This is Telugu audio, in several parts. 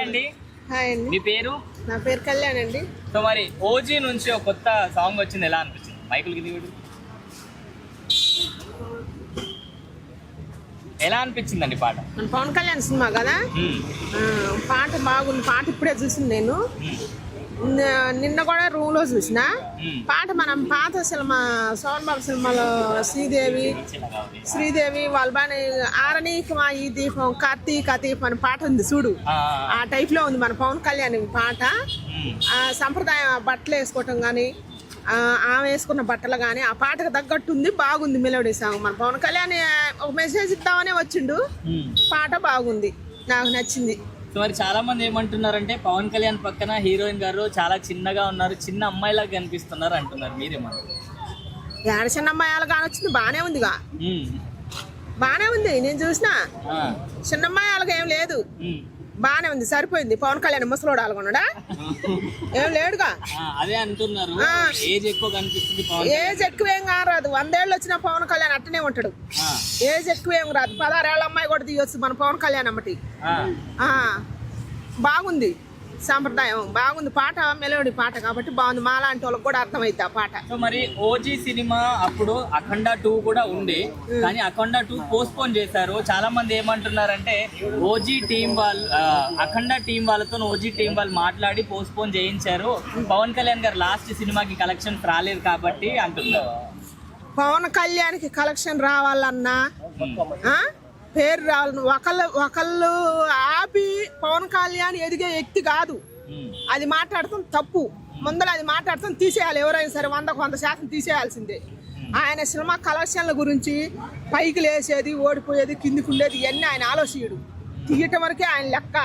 అండి. హాయ్ అండి. మీ పేరు? నా పేరు కళ్యాణ్ అండి. సో మరి ఓజీ నుంచి ఒక కొత్త సాంగ్ వచ్చింది ఎలా అనిపించింది? మైకులకి దిగుడు ఎలా అనిపించిందండి పాట? మన పవన్ కళ్యాణ్ సినిమా కదా? పాట బాగుంది. పాట ఇప్పుడే చూసింది నేను. నిన్న- కూడా రూమ్లో చూసిన. పాట మనం పాత సినిమా సోన్ బాబు సినిమాలో శ్రీదేవి. శ్రీదేవి వాళ్ళ బాగా ఆరణీకి మా ఈ దీపం కార్తీక దీపం అని పాట ఉంది చూడు ఆ, టైప్లో ఉంది మన పవన్ కళ్యాణ్ పాట. ఆ సంప్రదాయ బట్టలు వేసుకోవటం కానీ ఆమె వేసుకున్న బట్టలు కానీ ఆ పాటకు తగ్గట్టు ఉంది బాగుంది మెలోడీ సాంగ్ మన పవన్ కళ్యాణ్ ఒక మెసేజ్ ఇద్దామనే వచ్చిండు. పాట బాగుంది నాకు నచ్చింది సో మరి చాలా మంది ఏమంటున్నారంటే పవన్ కళ్యాణ్ పక్కన హీరోయిన్ గారు చాలా చిన్నగా ఉన్నారు చిన్న అమ్మాయిలాగా కనిపిస్తున్నారు అంటున్నారు. మీరేమంటారు? ఏడ చిన్న అమ్మాయి కానీ వచ్చింది? బాగానే ఉందిగా. బాగానే ఉంది నేను చూసిన. చిన్న అమ్మాయి వాళ్ళకి ఏం లేదు. బాగానే ఉంది సరిపోయింది. పవన్ కళ్యాణ్ ముసలోడు అలాగొన్నాడా ఏం లేడుగా? అదే అంటున్నారు. ఏజ్ ఎక్కువ కనిపిస్తుంది ఏజ్ ఎక్కువేం కారాదు. వందేళ్ళు వచ్చిన పవన్ కళ్యాణ్ అట్టనే ఉంటాడు. ఏజ్ ఎక్కువేం రాదు. పదహారేళ్ళ అమ్మాయి కూడా తీయొచ్చు మన పవన్ కళ్యాణ్ అమ్మటి. బాగుంది. సాంప్రదాయం. బాగుంది పాట మెలోడీ పాట కాబట్టి బాగుంది. మాలాంటి వాళ్ళకి కూడా అర్థమైంది ఆ పాట. సో మరి ఓజీ సినిమా అప్పుడు అఖండ టూ కూడా ఉంది. కానీ అఖండ టూ పోస్ట్ పోన్ చేశారు. చాలా మంది ఏమంటున్నారంటే ఓజీ టీం వాళ్ళు అఖండ టీం వాళ్ళతో ఓజీ టీం వాళ్ళు మాట్లాడి పోస్ట్ పోన్ చేయించారు. పవన్ కళ్యాణ్ గారు లాస్ట్ సినిమాకి కలెక్షన్స్ రాలేదు కాబట్టి అంటున్నారు. పవన్ కళ్యాణ్కి కలెక్షన్ రావాలన్నా పేరు రావాలన్నా ఒకళ్ళు ఒకళ్ళు ఆపి పవన్ కళ్యాణ్ ఎదిగే వ్యక్తి కాదు. అది మాట్లాడటం తప్పు. ముందర అది మాట్లాడటం తీసేయాలి. ఎవరైనా సరే వందకు వంద శాతం తీసేయాల్సిందే. ఆయన సినిమా కలెక్షన్ల గురించి పైకి లేసేది ఓడిపోయేది కిందికి ఉండేది ఇవన్నీ ఆయన ఆలోచనడు తీయటం వరకే ఆయన లెక్క.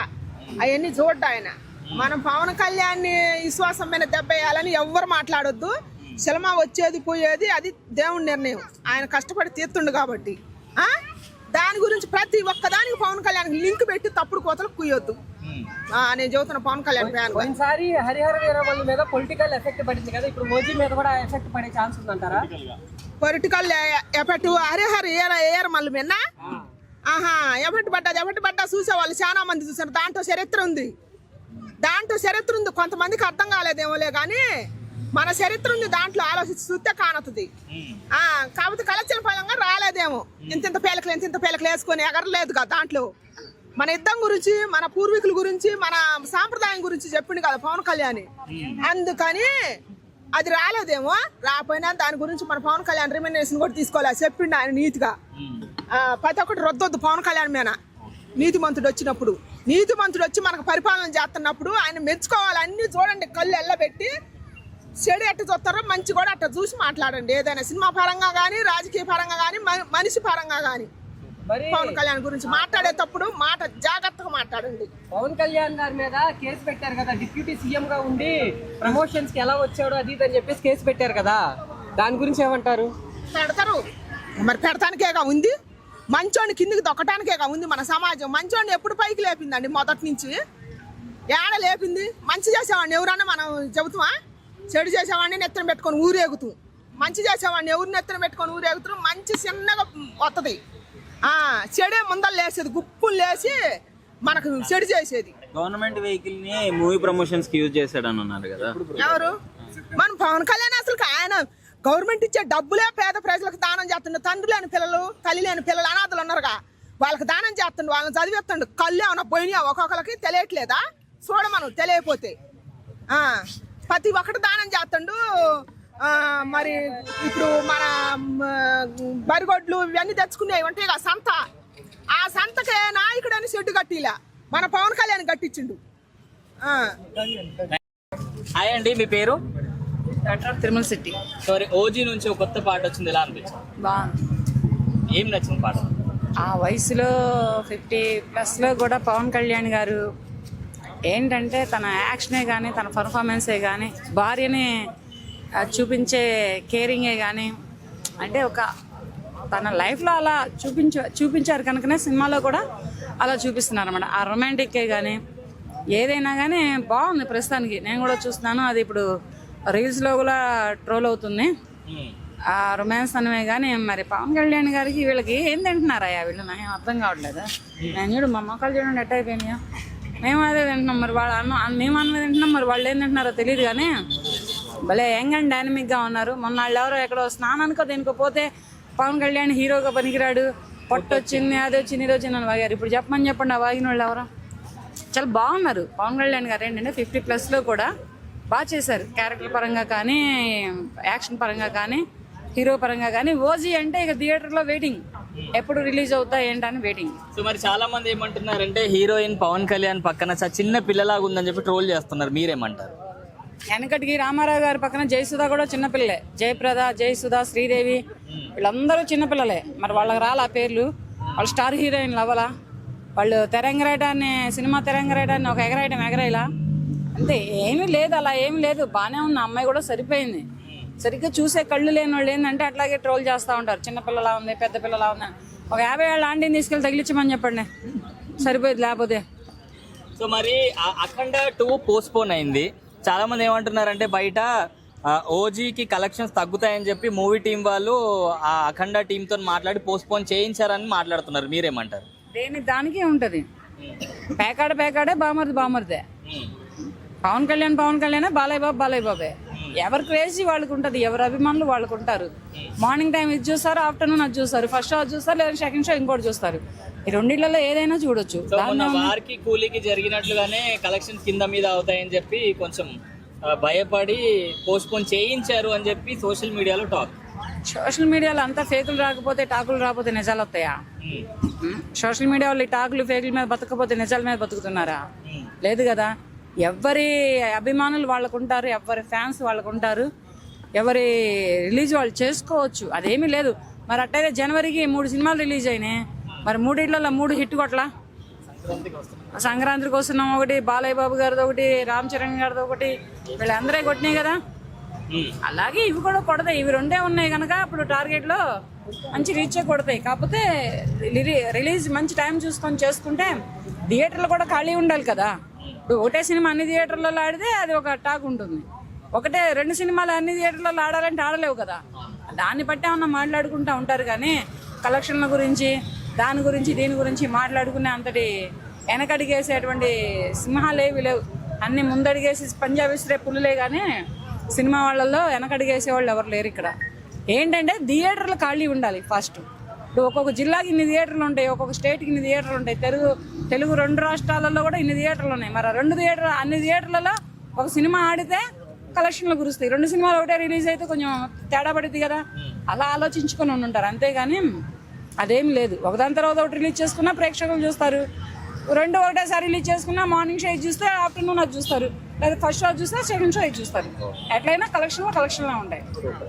అవన్నీ చూడ్డు ఆయన. మనం పవన్ కళ్యాణ్ని విశ్వాసం మీద దెబ్బేయాలని ఎవ్వరు మాట్లాడొద్దు. సినిమా వచ్చేది పోయేది అది దేవుడి నిర్ణయం. ఆయన కష్టపడి తీర్తుండు కాబట్టి. ఆ? దాని గురించి ప్రతి ఒక్కదానికి పవన్ కళ్యాణ్ లింక్ పెట్టి తప్పుడు కోతలు కుయ్యొద్దు. నేను చెబుతున్న పవన్ కళ్యాణ్ ఫ్యాన్ పోయినసారి హరిహర వీరమల్లు మీద పొలిటికల్ ఎఫెక్ట్ పడింది కదా ఇప్పుడు మోదీ మీద కూడా ఎఫెక్ట్ పడే ఛాన్స్ ఉందంటారా? పొలిటికల్ ఎఫెక్ట్ హరే హరి ఏర ఏర మళ్ళీ మిన్న ఆహా ఎఫెక్ట్ పడ్డది ఎఫెక్ట్ పడ్డా చూసే వాళ్ళు చాలా మంది చూసారు దాంట్లో చరిత్ర ఉంది. దాంట్లో చరిత్ర ఉంది. కొంతమందికి అర్థం కాలేదేమోలే కానీ మన చరిత్ర ఉంది దాంట్లో ఆలోచించి చూస్తే. ఆ, కాకపోతే కలెక్షన్ ఫలంగా రాలేదేమో. ఇంత ఇంత పేలకలు ఇంత ఇంత పేలకలు వేసుకొని ఎగరలేదు కదా దాంట్లో. మన యుద్ధం గురించి మన పూర్వీకుల గురించి మన సాంప్రదాయం గురించి చెప్పిండు కదా పవన్ కళ్యాణ్. అందుకని అది రాలేదేమో. రాపోయినా దాని గురించి మన పవన్ కళ్యాణ్ రిమైనేషన్ కూడా తీసుకోవాలి చెప్పిండు ఆయన నీతిగా. ప్రతి ఒక్కటి రొద్దొద్దు పవన్ కళ్యాణ్ మీద. నీతిమంతుడు వచ్చినప్పుడు. నీతిమంతుడు వచ్చి మనకు పరిపాలన చేస్తున్నప్పుడు ఆయన మెచ్చుకోవాలి అన్ని చూడండి కళ్ళు ఎల్లబెట్టి. చెడు ఎట్ట చూస్తారో మంచి కూడా అట్ట చూసి మాట్లాడండి. ఏదైనా సినిమా పరంగా కానీ రాజకీయ పరంగా కానీ మనిషి పరంగా కానీ మరి పవన్ కళ్యాణ్ గురించి మాట్లాడేటప్పుడు మాట జాగ్రత్తగా మాట్లాడండి. పవన్ కళ్యాణ్ గారి మీద కేసు పెట్టారు కదా. డిప్యూటీ సీఎం గా ఉండి ప్రమోషన్స్కి ఎలా వచ్చాడు అది అని చెప్పేసి కేసు పెట్టారు కదా. దాని గురించి ఏమంటారు? పెడతారు. మరి పెడతానికేగా ఉంది? మంచోని కిందికి దొక్కటానికేగా ఉంది మన సమాజం. మంచోడిని ఎప్పుడు పైకి లేపిందండి మొదటి నుంచి? ఏడ లేపింది? మంచి చేసేవాడిని ఎవరన్నా మనం చెబుతామా? చెడు చేసేవాడిని నెత్తన పెట్టుకొని ఊరేగుతాం. మంచి చేసేవాడిని ఎవరు నెత్తన పెట్టుకొని ఊరేగుతాం మంచి చిన్నగా వస్తుంది ఆ చెడే ముందర లేసేది గుప్పులు లేచి మనకు చెడు చేసేది. గవర్నమెంట్ వెహికల్ని మూవీ ప్రమోషన్స్కి యూజ్ చేశాడని అన్నారు కదా. ఎవరు? మన పవన్ కళ్యాణ్ అసలు ఆయన గవర్నమెంట్ ఇచ్చే డబ్బులే పేద ప్రజలకు దానం చేస్తుండు. తండ్రి లేని పిల్లలు తల్లి లేని పిల్లలు అనాథలు ఉన్నారుగా. వాళ్ళకి దానం చేస్తుండు వాళ్ళని చదివేస్తుండు. కళ్ళు ఏమన్నా పోయినాయా ఒక్కొక్కరికి తెలియట్లేదా? చూడ మనం తెలియపోతే ఆ, ప్రతి ఒక్కటి దానం చేస్తుండు. ఆ, మరి ఇప్పుడు మన బరిగొడ్లు ఇవన్నీ తెచ్చుకునేవి ఉంటాయి కదా సంత. ఆ సంతకే నాయకుడని షెడ్డు కట్టిలా. మన పవన్ కళ్యాణ్ కట్టించిండు. ఆ. హాయ్ అండి మీ పేరు? తిరుమల సిటీ సారీ ఓజీ నుంచి ఒక కొత్త పాట వచ్చింది ఎలా అనిపించింది? బాగుంది. ఏం నచ్చింది పాట? ఆ వయసులో ఫిఫ్టీ ప్లస్లో కూడా పవన్ కళ్యాణ్ గారు ఏంటంటే తన యాక్షనే కానీ తన పర్ఫార్మెన్సే కానీ భార్యని చూపించే కేరింగే కానీ అంటే ఒక తన లైఫ్లో అలా చూపించ చూపించారు కనుకనే సినిమాలో కూడా అలా చూపిస్తున్నారు అనమాట ఆ రొమాంటిక్కే కానీ ఏదైనా కానీ బాగుంది ప్రస్తుతానికి. నేను కూడా చూస్తున్నాను అది ఇప్పుడు రీల్స్లో కూడా ట్రోల్ అవుతుంది. ఆ రొమాన్స్ అనమే కానీ మరి పవన్ కళ్యాణ్ గారికి వీళ్ళకి ఏం తింటున్నారయ్యా వీళ్ళు? నాకేం అర్థం కావట్లేదు. నేను చూడు మా మొక్కలు చూడండి ఎట్ అయిపోయినాయా మేము అదే తింటున్నాం మరి వాళ్ళు అన్న మేము అన్నది తింటున్నాం మరి వాళ్ళు ఏం తింటున్నారో తెలియదు కానీ భలే యంగ్ అండ్ డైనమిక్గా ఉన్నారు. మొన్న వాళ్ళు ఎవరో ఎక్కడో స్నానానికో దేనికో పోతే పవన్ కళ్యాణ్ హీరోగా పనికిరాడు. పొట్ట వచ్చింది అది వచ్చింది ఇది వచ్చింది అని వాగారు. ఇప్పుడు చెప్పమని చెప్పండి ఆ వాగిన వాళ్ళు ఎవరో. చాలా బాగున్నారు. పవన్ కళ్యాణ్ గారు ఏంటంటే ఫిఫ్టీ ప్లస్లో కూడా బాగా చేశారు. క్యారెక్టర్ పరంగా కానీ యాక్షన్ పరంగా కానీ హీరో పరంగా కానీ. ఓజీ అంటే ఇక థియేటర్లో వెయిటింగ్ ఎప్పుడు రిలీజ్ అవుతా ఏంటని వెయిటింగ్ సో మరి చాలా మంది ఏమంటున్నారంటే హీరోయిన్ పవన్ కళ్యాణ్ పక్కన చ- చిన్న పిల్లలాగా ఉందని చెప్పి ట్రోల్ చేస్తున్నారు. మీరేమంటారు? వెనకటికి రామారావు గారి పక్కన జయసుధ కూడా చిన్నపిల్లలే జయప్రద జయసుధ శ్రీదేవి వీళ్ళందరూ చిన్నపిల్లలే మరి వాళ్ళకి రాలా పేర్లు? వాళ్ళు స్టార్ హీరోయిన్లు అవ్వాలా వాళ్ళు తెరంగరాయడాన్ని సినిమా తెరంగరాయడాన్ని ఒక ఎగరాయడం ఎగరాయిలా? అంతే ఏమీ లేదు అలా ఏమీ లేదు. బాగానే ఉంది ఆ అమ్మాయి కూడా సరిపోయింది. సరిగ్గా చూసే కళ్ళు లేని వాళ్ళు ఏంటంటే అట్లాగే ట్రోల్ చేస్తూ ఉంటారు. చిన్నపిల్లలా ఉంది పెద్ద పిల్లలా ఉంది. ఒక యాభై ఏళ్ళ ఆంటీని తీసుకెళ్ళి తగిలించమని చెప్పండి. సరిపోయింది లేకపోతే. సో మరి అఖండ టూ పోస్ట్ పోన్ అయింది. చాలా మంది ఏమంటున్నారంటే బయట ఓజీకి కలెక్షన్స్ తగ్గుతాయని చెప్పి మూవీ టీం వాళ్ళు ఆ అఖండ టీమ్తో మాట్లాడి పోస్ట్ పోన్ చేయించారని మాట్లాడుతున్నారు. మీరేమంటారు? దేని దానికి ఉంటది. పేకాడ పేకాడే బామర్ది బామర్దే. పవన్ కళ్యాణ్ పవన్ కళ్యాణ్ బాలయ్య బాబు బాలయ్య బాబే. ఎవరి క్రేజీ వాళ్ళకి ఉంటది ఎవరి అభిమానులు వాళ్ళకు ఉంటారు. మార్నింగ్ టైం ఇది చూస్తారు ఆఫ్టర్నూన్ అది చూస్తారు ఫస్ట్ షో అది చూస్తారు లేదా సెకండ్ షో ఇంకోటి చూస్తారు. ఈ రెండిళ్ళలో ఏదైనా చూడొచ్చు. వారికి కూలీకి జరిగినట్లుగానే కలెక్షన్స్ కింద మీద అవుతాయని చెప్పి కొంచెం భయపడి పోస్ట్ పోన్ చేయించారు అని చెప్పి సోషల్ మీడియాలో టాక్. సోషల్ మీడియాలో అంతా ఫేకులు రాకపోతే టాకులు రాకపోతే నిజాలు వస్తాయా? సోషల్ మీడియా వాళ్ళు ఈ టాకులు ఫేకుల మీద బతకపోతే నిజాల మీద బతుకుతున్నారా? లేదు కదా? ఎవరి అభిమానులు వాళ్ళకు ఉంటారు ఎవరి ఫ్యాన్స్ వాళ్ళకు ఉంటారు ఎవరి రిలీజ్ వాళ్ళు చేసుకోవచ్చు అదేమీ లేదు. మరి అట్టయితే జనవరికి మూడు సినిమాలు రిలీజ్ అయినాయి. మరి మూడిట్లలో మూడు హిట్ కొట్లా? సంక్రాంతికి వస్తున్నాం ఒకటి బాలయ్య బాబు గారిది ఒకటి రామ్ చరణ్ గారిది ఒకటి వీళ్ళందరే కొట్టినాయి కదా? అలాగే ఇవి కూడా కొడతాయి. ఇవి రెండే ఉన్నాయి కనుక అప్పుడు టార్గెట్లో మంచి రీచ్ కొడతాయి. కాకపోతే రిలీజ్ మంచి టైం చూసుకొని చేసుకుంటే థియేటర్లు కూడా ఖాళీ ఉండాలి కదా? ఇప్పుడు ఒకటే సినిమా అన్ని థియేటర్లలో ఆడితే అది ఒక టాక్ ఉంటుంది. ఒకటే రెండు సినిమాలు అన్ని థియేటర్లలో ఆడాలంటే ఆడలేవు కదా. దాన్ని బట్టి ఏమన్నా మాట్లాడుకుంటా ఉంటారు కానీ కలెక్షన్ల గురించి దాని గురించి దీని గురించి మాట్లాడుకునే అంతటి వెనకడిగేసేటువంటి సింహాలు ఏవి లేవు. అన్ని ముందడిగేసి పంజాబ్ విసిరే పుల్లులే కానీ సినిమా వాళ్ళల్లో వెనకడిగేసే వాళ్ళు ఎవరు లేరు ఇక్కడ. ఏంటంటే థియేటర్లు ఖాళీ ఉండాలి ఫస్ట్. ఇప్పుడు ఒక్కొక్క జిల్లాకి ఇన్ని థియేటర్లు ఉంటాయి ఒక్కొక్క స్టేట్కి ఇన్ని థియేటర్లు ఉంటాయి. తెలుగు తెలుగు రెండు రాష్ట్రాలలో కూడా ఇన్ని థియేటర్లు ఉన్నాయి. మరి రెండు థియేటర్ అన్ని థియేటర్లలో ఒక సినిమా ఆడితే కలెక్షన్లు కురుస్తాయి. రెండు సినిమాలు ఒకటే రిలీజ్ అయితే కొంచెం తేడా పడుద్ది కదా. అలా ఆలోచించుకొని ఉంటారు. అంతేగాని అదేం లేదు. ఒకదాని తర్వాత ఒకటి రిలీజ్ చేసుకున్నా ప్రేక్షకులు చూస్తారు. రెండు ఒకటేసారి రిలీజ్ చేసుకున్నా మార్నింగ్ షో ఇది చూస్తే ఆఫ్టర్నూన్ అది చూస్తారు. లేదా ఫస్ట్ షో చూస్తే సెకండ్ షో ఇది చూస్తారు. ఎట్లయినా కలెక్షన్లో కలెక్షన్లో ఉంటాయి.